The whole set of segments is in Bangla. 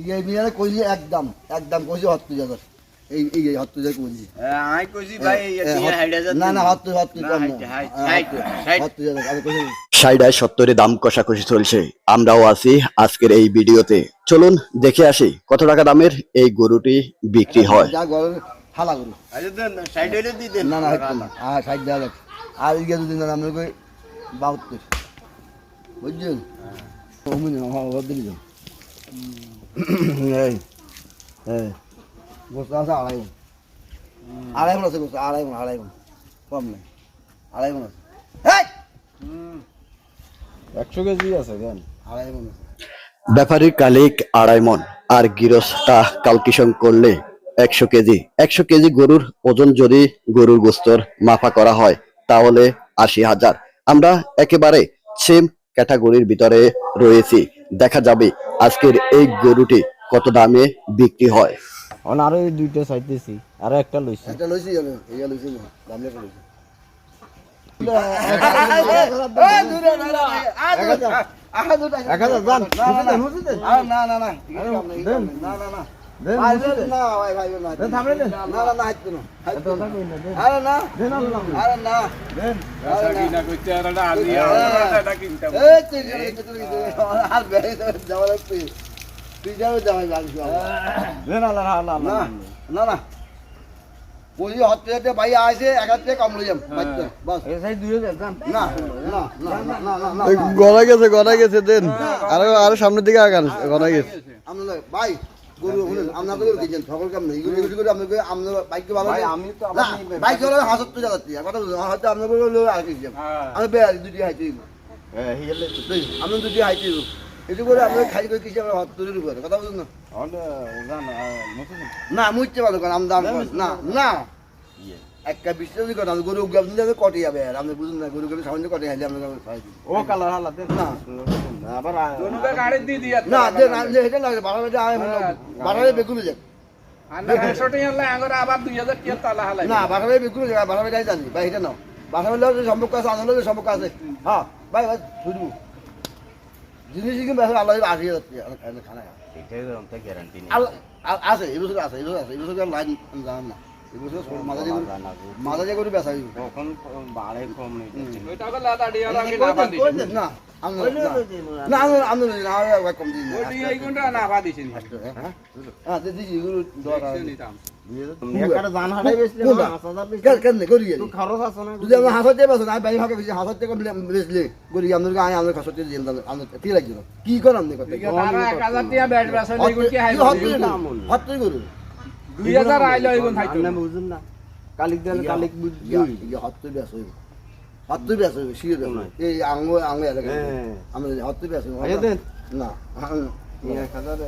ইয়ে কইলি একদম একদম কইছি হত্তু এই এই হত্তু যা কইলি আই কইছি ভাই না না হত্তু হত্তু কম। হত্তু আমি কইছি সাইডায় সত্তরে দাম কষাকষি চলছে আমরাও আছি আজকের এই ভিডিওতে। চলুন দেখে আসি কত টাকা দামের এই গরুটি বিক্রি হয়। হালা গরু। আচ্ছা দেন সাইড হইলে দি দেন। না না না। আর ষাট দেওয়া আর ইয়ে যদি না আমরা কই বাহাত্তর। বুঝছেন এই এই গোস্ত আছে আড়াই আড়াই আছে গোস্ত আড়াই আড়াই কম নেই আড়াই আছে একশো কেজি আছে কেন আড়াই মন আছে ব্যাপারীর কালিক আড়াই মন আর গিরসটা কালকিশন করলে একশো কেজি একশো কেজি গরুর ওজন যদি গরুর গোস্তর মাফা করা হয় তাহলে আশি হাজার। আমরা একেবারে সেম ক্যাটাগরির ভিতরে রয়েছে দেখা যাবে আজকের এই গরুটি কত দামে বিক্রি হয় অন আরও এই দুইটা চাইতেছি আরও একটা লইছি একটা লইছি জানো লইছি দাম লেখা লইছি এক হাজার না না না না না না না ভাই ভাই না না পুঁজি হতে হতে ভাই আসে এক হাতে কম লই যাম বাস। এই দুই হাজার না না না না না গড়া গেছে গড়া গেছে দেন। আরও আরও সামনের দিকে আগান গড়া গেছে। ভাই গরু শুনুন সকল কাম নেই করে ভালো আমি তো বাইক তো কথা হয়তো আর আমি বেয়ার দুটি হাইতে হ্যাঁ তুই আমি দুটি হাইতে এটু করে আমরা খাই করে কিছু আমরা হাত কথা বলুন না। না মুইতে ভালো দাম না না একটা বিশ্বাসই করে আমি গরু গাব দিলে কটে যাবে? আর আপনি বুঝুন না গরু গাবে সামান্য কটে হাইলে আমরা ও কালার হালা দেন না। আবার দোনোকে গাড়ি দি দিয়া না দে না যে এটা লাগে বারো বাজে আয় বারো বাজে বেগুন যাক আন্না 100 টাকা হলে আঙ্গরে আবার 2000 টাকা তালা হালাই। না বারো বাজে বেগুন যাক বারো বাজে জানি। ভাই এটা নাও। বারো বাজে সম্পর্ক আছে আনন্দ সম্পর্ক আছে। হ্যাঁ ভাই ভাই শুধু জিনিস কিন্তু বেশ আল্লাহ আসিয়ে যাচ্ছে খানা। এটাই গ্যারান্টি আছে এবছর আছে এবছর আছে এবছর লাইন আমি না। মাঝারি গরু বেচা হইব তখন বাড়ে কম নেই ওইটা হলো লাদা ডিয়া লাগে না বাদি না আমি না। আমি আমি না কম দিন। ওই কোনটা হ্যাঁ? দিদি জান বেচলে বেচলে। কেন কেন করি তো খরচ আছে না যদি আমরা হাসতে পারছ না ভাই ভাগে বেশি হাসতে কম বেশলে করি আমাদের আয় আমাদের হাসতে দিন আমরা কি লাগছিল কি কর আপনি কথা 1000 টাকা ব্যাট বাসা দিগুন কি হাই হত্তই গরু 2000 আইলো এগুন থাইতো আপনি বুঝুন না কালিক দিলে কালিক বুঝি হত্তই বেশ হইব হত্তই বেশ হইব শিওর এই আঙ্গ আঙ্গ এলাকা হ্যাঁ। আমরা হত্তই বেশ হইব আচ্ছা দেন না হাজার হাজার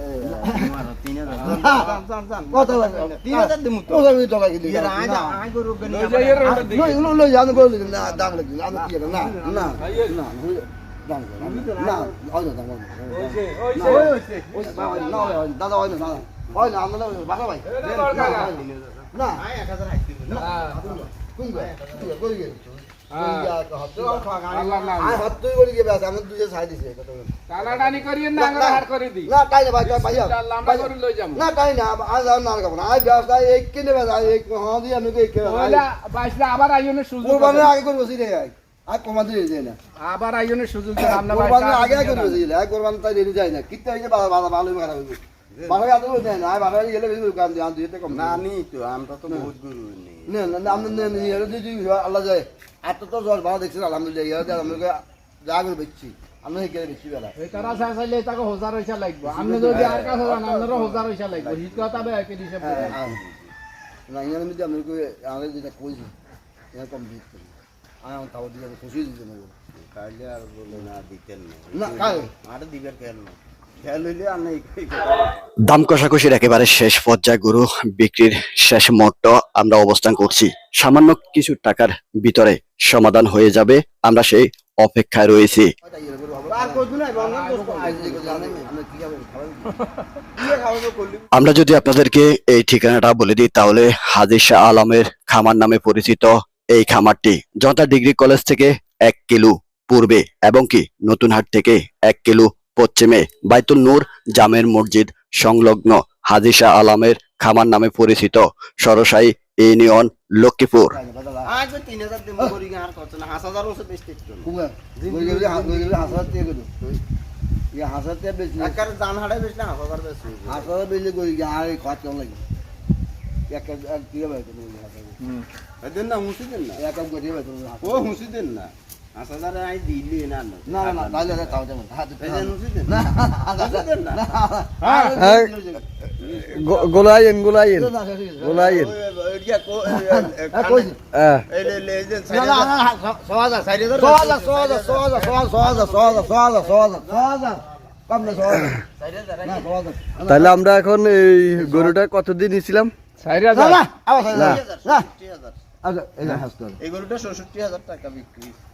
হাজার আমি আমি না আমি না না না না না হয় না হয় না না হয় দাদা হয়। না আমরা বাসা ভাই আবার আগে করে বসি রে আর কমা দিয়ে না। আবার আইজনের সুযোগ আগে কোরবানি তাই রেডি যায় না। ভালো খারাপ ভালো আদর হইছে না ভালো গেলে বেশি কাম দিয়ে দিয়ে কম না নি তো আমরা তো বহুত গরু নেই না না না আমরা নে নে যদি আল্লাহ যায় এত তো জল ভালো দেখছেন আলহামদুলিল্লাহ ইয়া আমরা যা করে বেচছি আমরা এখানে বেশি বেলা এই তারা চাইলে তাকে হাজার পয়সা লাগবে আপনি যদি আর কাছে যান আপনারও হাজার পয়সা লাগবে হিট কথা বে একই হিসাব না ইয়ার মধ্যে আমি আগে যেটা কইছি এটা কম দিতে আমি আমার তাও দিয়ে খুশি দিতে নেব কাইলে আর বলে না দিতেন না কাল আর দিবের খেয়াল না দাম কষাকষির একেবারে শেষ পর্যায়ে গরু বিক্রির শেষ মুহূর্ত আমরা অবস্থান করছি। সামান্য কিছু টাকার ভিতরে সমাধান হয়ে যাবে, আমরা সেই অপেক্ষায় রয়েছি। আমরা যদি আপনাদেরকে এই ঠিকানাটা বলে দিই, তাহলে হাজির শাহ আলমের খামার নামে পরিচিত এই খামারটি জনতা ডিগ্রি কলেজ থেকে এক কিলো পূর্বে এবং কি নতুন হাট থেকে এক কিলো পশ্চিমে বাইতুল নূর জামের মসজিদ সংলগ্ন শাহ আলামের খামার নামে পরিচিত সরসাই ইউনিয়ন লক্ষ্মীপুর। না? তাহলে আমরা এখন এই গরুটা কতদিন নিয়েছিলাম চারি এই গরুটা ষষ্ঠী হাজার টাকা বিক্রি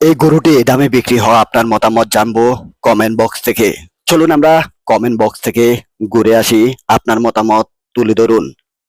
এই গরুটি দামে বিক্রি হওয়া আপনার মতামত জানব কমেন্ট বক্স থেকে। চলুন আমরা কমেন্ট বক্স থেকে ঘুরে আসি। আপনার মতামত তুলে ধরুন।